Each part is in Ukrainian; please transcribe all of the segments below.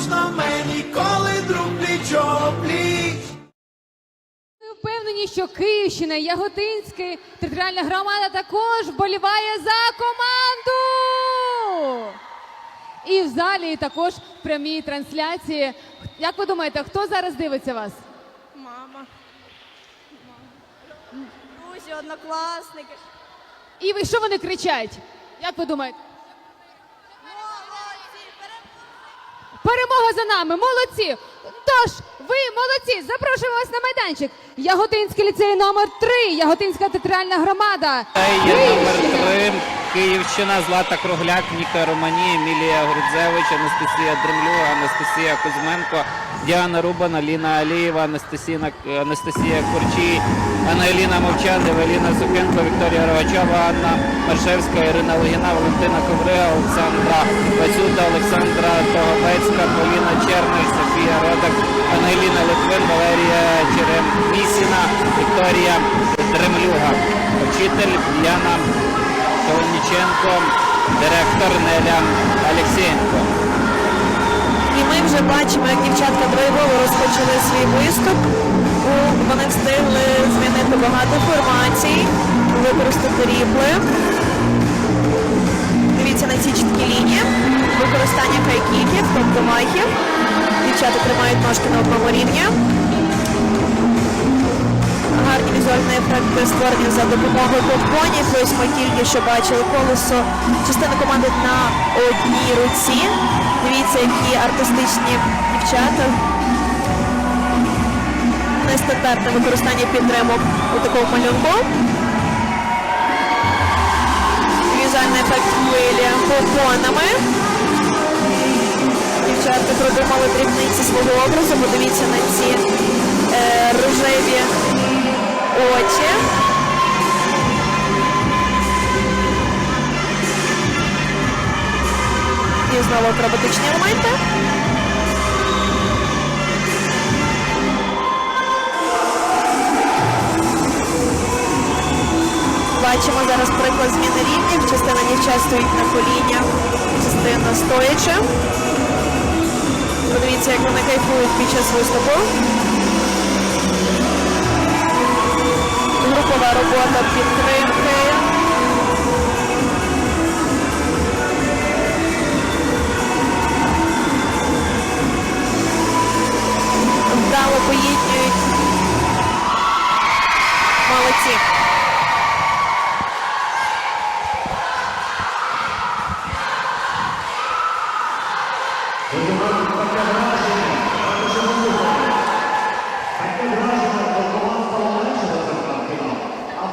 можна мені, коли друг пліч пліч. Ми впевнені, що Київщина, Яготинська територіальна громада також вболіває за команду. І в залі і також в прямій трансляції. Як ви думаєте, хто зараз дивиться вас? Мама. Друзі, однокласники. І ви що вони кричать? Як ви думаєте? Перемога за нами, молодці! Тож, ви молодці! Запрошуємо вас на майданчик. Яготинський ліцей номер 3 Яготинська театральна громада. Є номер Київщина. 3 Київщина, Злата Кругляк, Ніка Романі, Емілія Грудзевич, Анастасія Дремлюга, Анастасія Кузьменко, Діана Рубан, Аліна Алієва, Анастасія, Анастасія Курчій, Ангеліна Мовчан, Евеліна Сукенко, Вікторія Рогачова, Анна Маршевська, Ірина Логіна, Валентина Коврига, Олександра Васюта, Олександра Тоговецька, Поліна Черниш, Софія Родак, Ангеліна Литвин, Валерія Черемісіна, Вікторія Дремлюга, вчитель Яна Колніченко, директор Неля Алексєєнко. І ми вже бачимо, як дівчатка драйвово розпочали свій виступ. Вони встигли змінити багато формацій, використати ріпли. Створені за допомогою попонів. Ось ми тільки що бачили колесо частини команди на одній руці. Дивіться, які артистичні дівчата. Нестандартне використання підтримок у такому малюнку. Візуальний ефект хвилі попонами. Дівчатка продумали дрібниці свого образу. Подивіться на ці е, рожеві очі. І знову акробатичні елементи. Бачимо зараз приклад зміни рівнів. Частина дівчат стоїть на коліннях, частина стоячи. Подивіться, як вони кайфують під час виступу. Групова робота підтримки. Вдало поєднують. Молодці.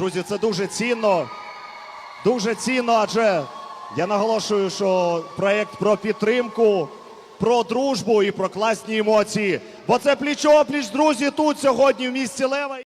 Друзі, це дуже цінно. Дуже цінно, адже я наголошую, що проєкт про підтримку, про дружбу і про класні емоції. Бо це пліч-опліч, друзі, тут сьогодні в місті Лева.